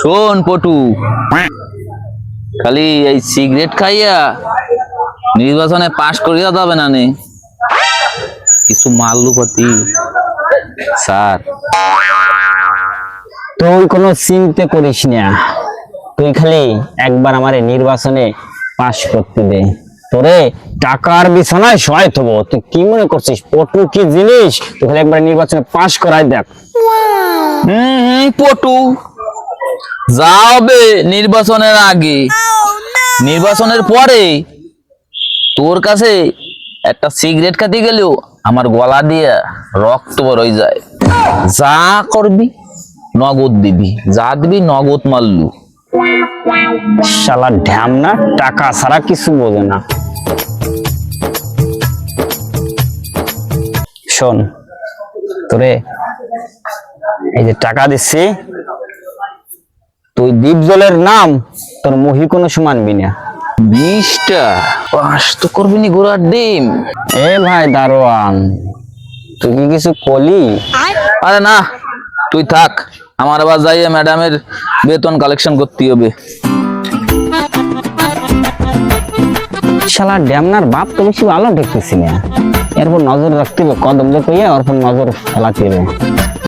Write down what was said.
শোন পটু। খালি এই সিগারেট খাইয়া নির্বাচনে পাশ করিয়া যাবে না নে কিছু মাল্লুপতি স্যার। তুই কোনো চিন্তা করিস না। তুই খালি একবার আমারে নির্বাচনে পাশ করতে দে। তোরে টাকার বিছানায় সহায় থবো। তুই কি মনে করছিস? পটু কি জিনিস? তুই খালি একবার নির্বাচনে পাশ করাই দেখ। হুম। পটু। যা হবে নির্বাচনের আগে। নির্বাচনের পরে তোর কাছে একটা সিগারেট খাতে গেলেও আমার গলা দিয়ে রক্ত বেরোয় যায়। যা করবি, নগদ দিবি। যা দিবি, নগদ মারলু। শালা ঢ্যাম না টাকা ছাড়া কিছু বোঝে না। শোন, তোরে এই যে টাকা দিচ্ছি তুই দ্বীপ জলের নাম তোর মহি কোনো সমানবি না। বিশটা? পাস তো করবি নি ঘোড়ার ডিম। এ ভাই দারোয়ান তুই কি কিছু কলি? আরে না তুই থাক আমার আবার যাইয়ে ম্যাডামের বেতন কালেকশন করতে হবে। শালা ড্যামনার বাপ তো বেশি ভালো দেখতেছি না। এরপর নজর রাখতে হবে কদম দিয়ে কইয়া নজর ফেলাতে হবে।